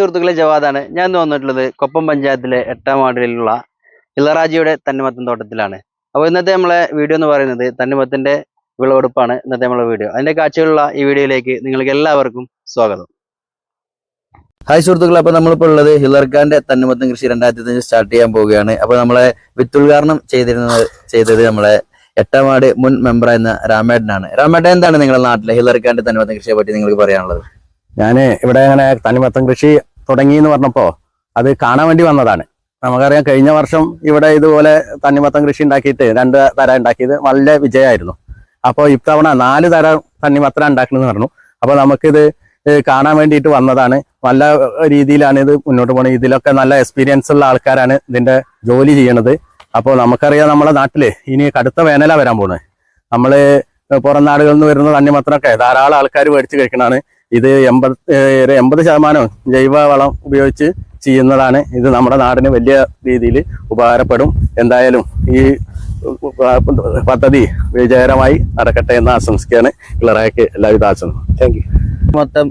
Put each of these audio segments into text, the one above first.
സുഹൃത്തുക്കളെ ജവാദാണ്. ഞാൻ ഇന്ന് വന്നിട്ടുള്ളത് കൊപ്പം പഞ്ചായത്തിലെ എട്ടാം വാർഡിലുള്ള ഇളറാജിയുടെ തന്നിമത്തൻ തോട്ടത്തിലാണ്. അപ്പോൾ ഇന്നത്തെ നമ്മളെ വീഡിയോ എന്ന് പറയുന്നത് തണ്ണിമത്തന്റെ വിളവെടുപ്പാണ് ഇന്നത്തെ നമ്മളെ വീഡിയോ. അതിന്റെ കാഴ്ചകളുള്ള ഈ വീഡിയോയിലേക്ക് നിങ്ങൾക്ക് എല്ലാവർക്കും സ്വാഗതം. ഹായ് സുഹൃത്തുക്കളെ അപ്പോൾ നമ്മളിപ്പോൾ ഉള്ളത് ഹിലർഖാന്റെ തന്നിമത്തൻ കൃഷി രണ്ടായിരത്തി അഞ്ച് സ്റ്റാർട്ട് ചെയ്യാൻ പോവുകയാണ്. അപ്പോൾ നമ്മളെ വിത്തുദ്ഘാടനം ചെയ്തിരുന്നത് ചെയ്തത് നമ്മളെ എട്ടാം വാർഡ് മുൻ മെമ്പറായിരുന്ന രാമേട്ടനാണ്. രാമേട്ടൻ എന്താണ് നിങ്ങളുടെ നാട്ടിലെ ഹിലർഖാന്റെ തന്നിമത്തൻ കൃഷിയെ പറ്റി നിങ്ങൾക്ക് പറയാനുള്ളത്? ഞാൻ ഇവിടെ അങ്ങനെ തണ്ണിമത്തൻ കൃഷി തുടങ്ങി എന്ന് പറഞ്ഞപ്പോ അത് കാണാൻ വേണ്ടി വന്നതാണ്. നമുക്കറിയാം കഴിഞ്ഞ വർഷം ഇവിടെ ഇതുപോലെ തണ്ണിമത്തൻ കൃഷി ഉണ്ടാക്കിയിട്ട് രണ്ട് തരം ഉണ്ടാക്കിയത് വളരെ വിജയമായിരുന്നു. അപ്പോൾ ഇത്തവണ നാല് തരം തണ്ണിമത്തൻ ഉണ്ടാക്കണമെന്ന് പറഞ്ഞു. അപ്പോൾ നമുക്കിത് കാണാൻ വേണ്ടിയിട്ട് വന്നതാണ്. നല്ല രീതിയിലാണ് ഇത് മുന്നോട്ട് പോകുന്നത് ഇതിലൊക്കെ നല്ല എക്സ്പീരിയൻസ് ഉള്ള ആൾക്കാരാണ് ഇതിന്റെ ജോലി ചെയ്യണത്. അപ്പോൾ നമുക്കറിയാം നമ്മുടെ നാട്ടിൽ ഇനി കടുത്ത വേനലാ വരാൻ പോകുന്നത് നമ്മൾ പുറം നാടുകളിൽ നിന്ന് വരുന്ന തണ്ണിമത്തനൊക്കെ ധാരാളം ആൾക്കാർ മേടിച്ച് കഴിക്കണതാണ്. ഇത് എൺപത് എൺപത് ശതമാനം ജൈവവളം ഉപയോഗിച്ച് ചെയ്യുന്നതാണ്. ഇത് നമ്മുടെ നാടിന് വലിയ രീതിയിൽ ഉപകാരപ്പെടും. എന്തായാലും ഈ പദ്ധതി വിജയകരമായി നടക്കട്ടെ എന്ന് ആശംസിക്കുകയാണ് പിള്ളേരാക്ക് എല്ലാവിധ ആശംസ താങ്ക് യു മൊത്തം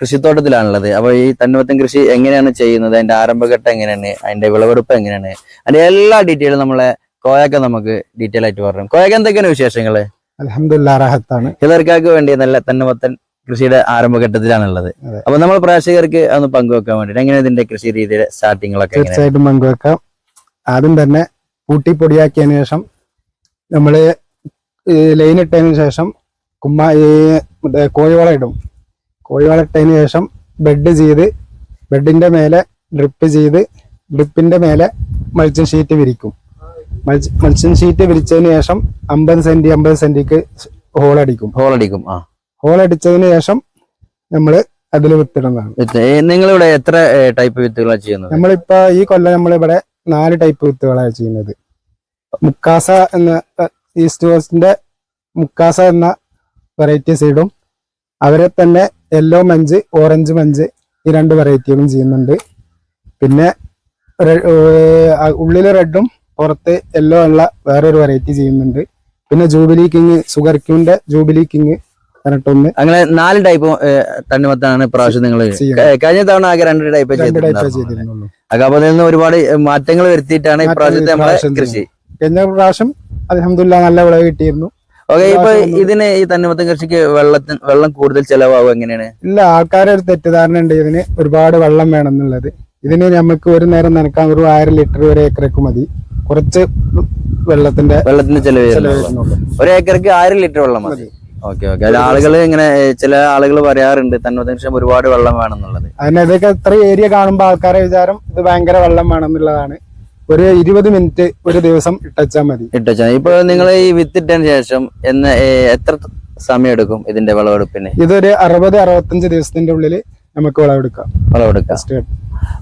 കൃഷിത്തോട്ടത്തിലാണുള്ളത്. അപ്പൊ ഈ തന്നുമൊത്തം കൃഷി എങ്ങനെയാണ് ചെയ്യുന്നത്? അതിന്റെ ആരംഭഘട്ടം എങ്ങനെയാണ്? അതിന്റെ വിളവെടുപ്പ് എങ്ങനെയാണ്? അതിന്റെ എല്ലാ ഡീറ്റെയിലും നമ്മളെ കോയക്ക നമുക്ക് ഡീറ്റെയിൽ ആയിട്ട് പറഞ്ഞു കോയക്ക എന്തൊക്കെയാണ് വിശേഷങ്ങൾ? അലഹമില്ല റാഹത്താണ്. ഹിലർക്കാർക്ക് വേണ്ടി നല്ല തണ്ണിമത്തൻ കൃഷിയുടെ ആരംഭഘട്ടത്തിലാണുള്ളത്. അപ്പൊ നമ്മൾ പ്രേക്ഷകർക്ക് ഒന്ന് പങ്കുവെക്കാൻ വേണ്ടിട്ട് എങ്ങനെ ഇതിന്റെ കൃഷി രീതിയുടെ സ്റ്റാർട്ടിങ്ങളൊക്കെ എങ്ങനെയാണ് തീർച്ചയായിട്ടും പങ്കുവെക്കാം. ആദ്യം തന്നെ കൂട്ടി പൊടിയാക്കിയതിനു ശേഷം നമ്മൾ ലൈൻ ഇട്ടതിന് ശേഷം കുമ്മ ഈ മറ്റേ കോഴിവളം ഇടും. കോഴിവളം ഇട്ടതിന് ശേഷം ബെഡ് ചെയ്ത് ബെഡിന്റെ മേലെ ഡ്രിപ്പ് ചെയ്ത് ഡ്രിപ്പിന്റെ മേലെ മൾച്ചിങ് ഷീറ്റ് വിരിക്കും. മൾച്ചിങ് ഷീറ്റ് വിരിച്ചതിന് ശേഷം അമ്പത് സെന്റി അമ്പത് സെന്റിക്ക് ഹോൾ അടിക്കും ഹോൾ അടിക്കും ആ. ഹോൾ അടിച്ചതിന് ശേഷം നമ്മൾ അതിൽ വിത്തിടുന്നതാണ്. നിങ്ങളിവിടെ എത്ര ടൈപ്പ് വിത്തുകളാണ് ചെയ്യുന്നത്? നമ്മളിപ്പോ ഈ കൊല്ലം നമ്മളിവിടെ നാല് ടൈപ്പ് വിത്തുകളാണ് ചെയ്യുന്നത്. മുക്കാസ എന്ന ഈസ്റ്റ് കോസ്റ്റിന്റെ മുക്കാസ എന്ന വെറൈറ്റി സീഡും അവരെ തന്നെ യെല്ലോ മഞ്ച് ഓറഞ്ച് മഞ്ച് ഈ രണ്ട് വെറൈറ്റികളും ചെയ്യുന്നുണ്ട്. പിന്നെ ഉള്ളിൽ റെഡും പുറത്ത് യെല്ലോ ഉള്ള വേറൊരു വെറൈറ്റി ചെയ്യുന്നുണ്ട്. പിന്നെ ജൂബിലി കിങ് സുഗർ ക്യൂന്റെ ജൂബിലി കിങ് പറഞ്ഞിട്ടൊന്ന് അങ്ങനെ നാല് ടൈപ്പ് തണ്ണിമത്താണ് ഇപ്രാവശ്യം നിങ്ങൾ. കഴിഞ്ഞ തവണ ആകെ രണ്ട് ടൈപ്പ് ചെയ്തിട്ടുണ്ടായിരുന്നു. അതിൽ നിന്ന് ഒരുപാട് മാറ്റങ്ങൾ വരുത്തിയിട്ടാണ് ഇപ്രാവശ്യത്തെ നമ്മുടെ കൃഷി. കഴിഞ്ഞ പ്രാവശ്യം അലഹമില്ല നല്ല വിളവ് കിട്ടിയിരുന്നു. ഓക്കെ ഇപ്പൊ ഇതിന് ഈ തണ്ണിമത്തം കൃഷിക്ക് വെള്ളത്തിന് വെള്ളം കൂടുതൽ ചെലവാകും എങ്ങനെയാണ്? ഇല്ല ആൾക്കാരെ ഒരു തെറ്റിദ്ധാരണ ഉണ്ട് ഇതിന് ഒരുപാട് വെള്ളം വേണം എന്നുള്ളത് ഇതിന് നമുക്ക് ഒരു നേരം നനക്കാൻ ഒരു ആയിരം ലിറ്റർ ഒരു ഏക്കറക്ക് മതി. കുറച്ച് വെള്ളത്തിന്റെ വെള്ളത്തിന്റെ ചെലവ് ഒരു ഏക്കർക്ക് ആയിരം ലിറ്റർ വെള്ളം മതി. Okay okay. അത് ആളുകൾ ഇങ്ങനെ ചില ആളുകൾ പറയാറുണ്ട് കൃഷി ഒരുപാട് വെള്ളം വേണം എന്നുള്ളത് അതിന് ഇതൊക്കെ ഇത്ര ഏരിയ കാണുമ്പോൾ ആൾക്കാരെ വിചാരം ഇത് ഭയങ്കര വെള്ളം വേണമെന്നുള്ളതാണ്. ഒരു ഇരുപത് മിനിറ്റ് ഒരു ദിവസം ഇട്ടച്ചാൽ മതി. ഇട്ടോ ഇപ്പൊ നിങ്ങൾ ഈ വിത്തിട്ടതിന് ശേഷം എന്ന എത്ര സമയം എടുക്കും ഇതിന്റെ വിളവെടുപ്പിന്? ഇതൊരു അറുപത് അറുപത്തഞ്ച് ദിവസത്തിന്റെ ഉള്ളിൽ നമുക്ക് വിളവെടുക്കാം. വിളവെടുക്കാം.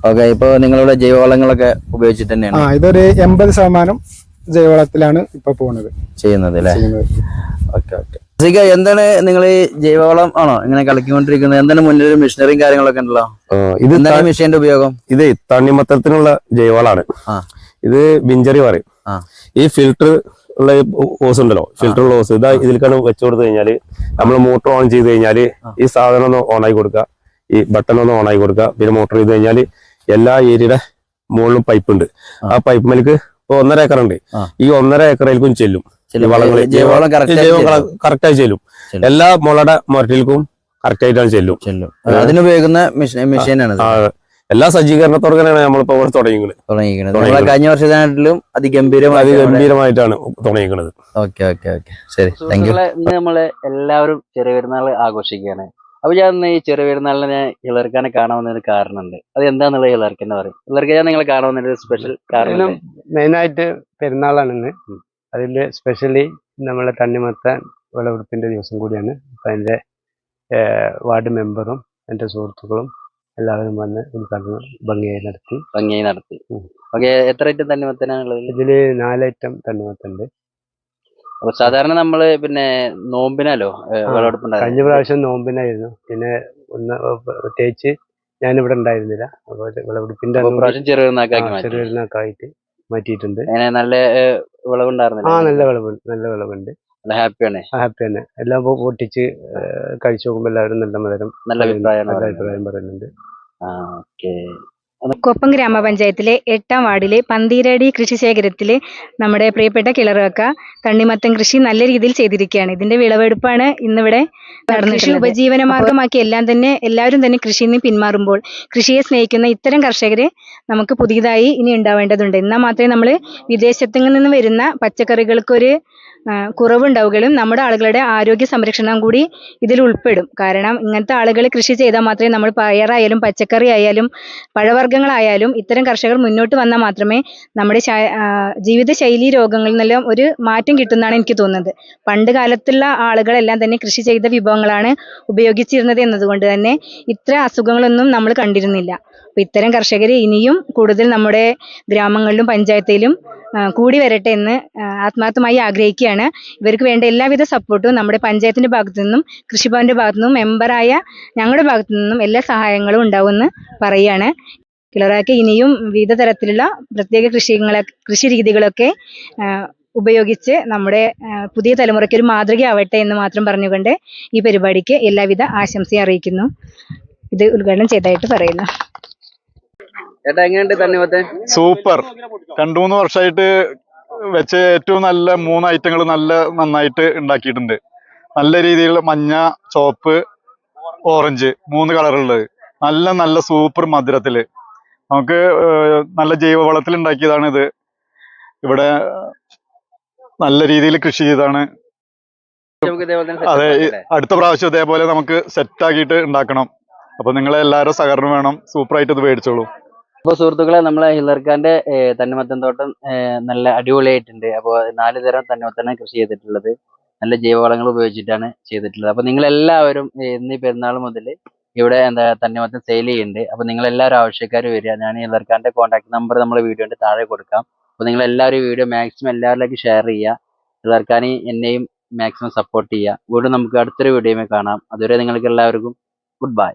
ഓക്കെ ഇപ്പൊ നിങ്ങളുടെ ജൈവവളങ്ങളൊക്കെ ഉപയോഗിച്ചിട്ട് തന്നെയാണ്? ആ ഇതൊരു എൺപത് ശതമാനം ജൈവവളത്തിലാണ് ഇപ്പൊ പോകുന്നത് ചെയ്യുന്നത് അല്ലേ? Okay okay. സിക എന്താണ് നിങ്ങൾ ജൈവവളം ആണോ ഇങ്ങനെ കളിക്കൊണ്ടിരിക്കുന്നത് എന്താണ് മുന്നിൽ മെഷീനറിയും കാര്യങ്ങളൊക്കെ ഉണ്ടല്ലോ? ഇത് എന്താണ് മെഷീന്റെ ഉപയോഗം? ഇത് തണ്ണിമത്തത്തിനുള്ള ജൈവവളാണ്. ഇത് ബിഞ്ചറി പറയും. ഈ ഫിൽട്ടർ ഉള്ള ഓസ് ഉണ്ടല്ലോ ഫിൽട്ടർ ഉള്ള ഓസ് ഇതാ ഇതിലേക്കാണ് വെച്ചു കൊടുത്തു കഴിഞ്ഞാൽ നമ്മൾ മോട്ടോർ ഓൺ ചെയ്ത് കഴിഞ്ഞാൽ ഈ സാധനം ഒന്ന് ഓൺ ആയി കൊടുക്കുക. ഈ ബട്ടൺ ഒന്ന് ഓൺ ആയി കൊടുക്കുക. പിന്നെ മോട്ടോർ ചെയ്ത് കഴിഞ്ഞാൽ എല്ലാ ഏരിയയുടെ മുകളിലും പൈപ്പ് ഉണ്ട്. ആ. പൈപ്പ് മേലേക്ക് ഒന്നര ഏക്കർ ഉണ്ട് ഈ ഒന്നര ഏക്കറിലേക്കും ചെല്ലും. ചില ഈ വളങ്ങൾ ജൈവവളം കറക്റ്റ് കറക്റ്റ് ആയി ചെല്ലും. എല്ലാ മുളയുടെ മുരട്ടിലേക്കും കറക്റ്റ് ആയിട്ടാണ് ചെല്ലും. ചെല്ലും. അതിനുപയോഗിക്കുന്ന മെഷീനാണ് ആ, എല്ലാ സജ്ജീകരണത്തോടെയാണ് നമ്മളിപ്പോ ഇവിടെ തുടങ്ങിയത് തുടങ്ങിയിരിക്കുന്നത്. കഴിഞ്ഞ വർഷത്തിനായിട്ടും അതിഗംഭീരമായി അതിഗംഭീരമായിട്ടാണ് തുടങ്ങിയിരിക്കുന്നത് ഓക്കെ ഓക്കെ ഓക്കെ. ശരി താങ്ക് യു ഇന്ന് നമ്മൾ എല്ലാവരും ചെറിയ പെരുന്നാൾ ആഘോഷിക്കുകയാണ്. അപ്പൊ ഞാൻ ഈ ചെറിയ പെരുന്നാളിനെ ഞാൻ ഇളർക്കാനെ കാണാവുന്നൊരു കാരണമുണ്ട്. അത് എന്താന്നുള്ള ഇളർക്കെന്ന് പറയും. ഇളർക്ക ഞാൻ നിങ്ങളെ കാണാവുന്ന സ്പെഷ്യൽ കാരണം മെയിനായിട്ട് പെരുന്നാളാണ് ഇന്ന്. അതിൽ സ്പെഷ്യലി നമ്മളെ തണ്ണിമത്തൻ വിളവെടുപ്പിന്റെ ദിവസം കൂടിയാണ്. അപ്പം അതിന്റെ വാർഡ് മെമ്പറും എന്റെ സുഹൃത്തുക്കളും എല്ലാവരും വന്ന് ഉദ്ഘാടനം ഭംഗിയായി നടത്തി. ഭംഗിയായി നടത്തി. ഓക്കെ എത്ര ഐറ്റം തണ്ണിമത്തനാണുള്ളത്? ഇതിൽ നാലൈറ്റം തണ്ണിമത്തുണ്ട്. അപ്പൊ സാധാരണ നമ്മൾ പിന്നെ നോമ്പിനാലോ വിളവെടുപ്പ് കഴിഞ്ഞ പ്രാവശ്യം നോമ്പിനായിരുന്നു. പിന്നെ ഒന്ന് പ്രത്യേകിച്ച് ഞാനിവിടെ ഉണ്ടായിരുന്നില്ല. അപ്പോൾ വിളവെടുപ്പിന്റെ പ്രാവശ്യം മാറ്റിയിട്ടുണ്ട്. നല്ല വിളവുണ്ടായിരുന്നു ആ നല്ല വിളവ് നല്ല വിളവുണ്ട്. ഹാപ്പിയാണ് ഹാപ്പി തന്നെ. എല്ലാം പൊട്ടിച്ച് കഴിച്ചു നോക്കുമ്പോൾ എല്ലാവരും നല്ല മധുരം നല്ല അഭിപ്രായം പറയുന്നുണ്ട്. ഓക്കെ കൊപ്പം ഗ്രാമപഞ്ചായത്തിലെ എട്ടാം വാർഡിലെ പന്തീരടി കൃഷി ശേഖരത്തിൽ നമ്മുടെ പ്രിയപ്പെട്ട കിളറുവക്ക തണ്ണിമത്തൻ കൃഷി നല്ല രീതിയിൽ ചെയ്തിരിക്കുകയാണ്. ഇതിന്റെ വിളവെടുപ്പാണ് ഇന്നിവിടെ കൃഷി ഉപജീവന മാർഗമാക്കി എല്ലാം തന്നെ എല്ലാവരും തന്നെ കൃഷിയിൽ നിന്ന് പിന്മാറുമ്പോൾ കൃഷിയെ സ്നേഹിക്കുന്ന ഇത്തരം കർഷകരെ നമുക്ക് പുതിയതായി ഇനി ഉണ്ടാവേണ്ടതുണ്ട്. എന്നാൽ മാത്രമേ നമ്മൾ വിദേശത്തു നിന്ന് വരുന്ന പച്ചക്കറികൾക്കൊരു കുറവുണ്ടാവുകയും നമ്മുടെ ആളുകളുടെ ആരോഗ്യ സംരക്ഷണം കൂടി ഇതിൽ ഉൾപ്പെടും. കാരണം ഇങ്ങനത്തെ ആളുകൾ കൃഷി ചെയ്താൽ മാത്രമേ നമ്മൾ പയറായാലും പച്ചക്കറി ആയാലും പഴവർഗങ്ങളായാലും ഇത്തരം കർഷകർ മുന്നോട്ട് വന്നാൽ മാത്രമേ നമ്മുടെ ജീവിതശൈലി രോഗങ്ങളിൽ നിന്നെല്ലാം ഒരു മാറ്റം കിട്ടുന്നതാണ് എനിക്ക് തോന്നുന്നത്. പണ്ട് കാലത്തുള്ള ആളുകളെല്ലാം തന്നെ കൃഷി ചെയ്ത വിഭവങ്ങളാണ് ഉപയോഗിച്ചിരുന്നത് എന്നതുകൊണ്ട് തന്നെ ഇത്ര അസുഖങ്ങളൊന്നും നമ്മൾ കണ്ടിരുന്നില്ല. അപ്പോൾ ഇത്തരം കർഷകർ ഇനിയും കൂടുതൽ നമ്മുടെ ഗ്രാമങ്ങളിലും പഞ്ചായത്തിലും കൂടി വരട്ടെ എന്ന് ആത്മാർത്ഥമായി ആഗ്രഹിക്കുകയാണ്. ഇവർക്ക് വേണ്ട എല്ലാവിധ സപ്പോർട്ടും നമ്മുടെ പഞ്ചായത്തിന്റെ ഭാഗത്തു നിന്നും കൃഷിഭവന്റെ ഭാഗത്തു നിന്നും മെമ്പറായ ഞങ്ങളുടെ ഭാഗത്തു നിന്നും എല്ലാ സഹായങ്ങളും ഉണ്ടാവുമെന്ന് പറയുകയാണ്. കിളറാക്ക് ഇനിയും വിവിധ തരത്തിലുള്ള പ്രത്യേക കൃഷികളെ കൃഷി രീതികളൊക്കെ ഉപയോഗിച്ച് നമ്മുടെ പുതിയ തലമുറയ്ക്ക് ഒരു മാതൃകയാവട്ടെ എന്ന് മാത്രം പറഞ്ഞുകൊണ്ട് ഈ പരിപാടിക്ക് എല്ലാവിധ ആശംസയും അറിയിക്കുന്നു. ഇത് ഉദ്ഘാടനം ചെയ്തതായിട്ട് പറയുന്നു. ചേട്ടാ എങ്ങനെയുണ്ട് തണ്ണിമത്തൻ? സൂപ്പർ. രണ്ടു മൂന്ന് വർഷമായിട്ട് വെച്ച ഏറ്റവും നല്ല മൂന്ന് ഐറ്റങ്ങൾ നല്ല നന്നായിട്ട് ഉണ്ടാക്കിയിട്ടുണ്ട്. നല്ല രീതിയിൽ മഞ്ഞ ചുവപ്പ് ഓറഞ്ച് മൂന്ന് കളറുള്ളത്. നല്ല നല്ല സൂപ്പർ മധുരത്തിൽ. നമുക്ക് നല്ല ജൈവവളത്തിൽ ഉണ്ടാക്കിയതാണ് ഇത്. ഇവിടെ നല്ല രീതിയിൽ കൃഷി ചെയ്താണ് അതെ അടുത്ത പ്രാവശ്യം ഇതേപോലെ നമുക്ക് സെറ്റ് ആക്കിയിട്ട് ഉണ്ടാക്കണം. അപ്പൊ നിങ്ങളെ എല്ലാവരും സഹകരണം വേണം. സൂപ്പറായിട്ട് ഇത് മേടിച്ചോളൂ. അപ്പോൾ സുഹൃത്തുക്കളെ നമ്മളെ ഹിലർഖാന്റെ തണ്ണിമത്തൻ തോട്ടം നല്ല അടിപൊളിയായിട്ടുണ്ട്. അപ്പോൾ നാല് തരം തണ്ണിമത്തനാണ് കൃഷി ചെയ്തിട്ടുള്ളത്. നല്ല ജൈവവളങ്ങൾ ഉപയോഗിച്ചിട്ടാണ് ചെയ്തിട്ടുള്ളത്. അപ്പോൾ നിങ്ങൾ എല്ലാവരും ഇന്ന് പെരുന്നാൾ മുതൽ ഇവിടെ എന്താ തണ്ണിമത്തൻ സെയിൽ ചെയ്യുന്നുണ്ട്. അപ്പോൾ നിങ്ങൾ എല്ലാവരും ആവശ്യക്കാർ വരിക. ഞാൻ ഹിലർഖാന്റെ കോൺടാക്ട് നമ്പർ നമ്മൾ വീഡിയോന്റെ താഴെ കൊടുക്കാം. അപ്പോൾ നിങ്ങൾ എല്ലാവരും വീഡിയോ മാക്സിമം എല്ലാവരിലേക്കും ഷെയർ ചെയ്യുക. ഹിലർഖാനി എന്നെയും മാക്സിമം സപ്പോർട്ട് ചെയ്യുക. വീണ്ടും നമുക്ക് അടുത്തൊരു വീഡിയോയിൽ കാണാം. അതുവരെ നിങ്ങൾക്ക് എല്ലാവർക്കും ഗുഡ് ബൈ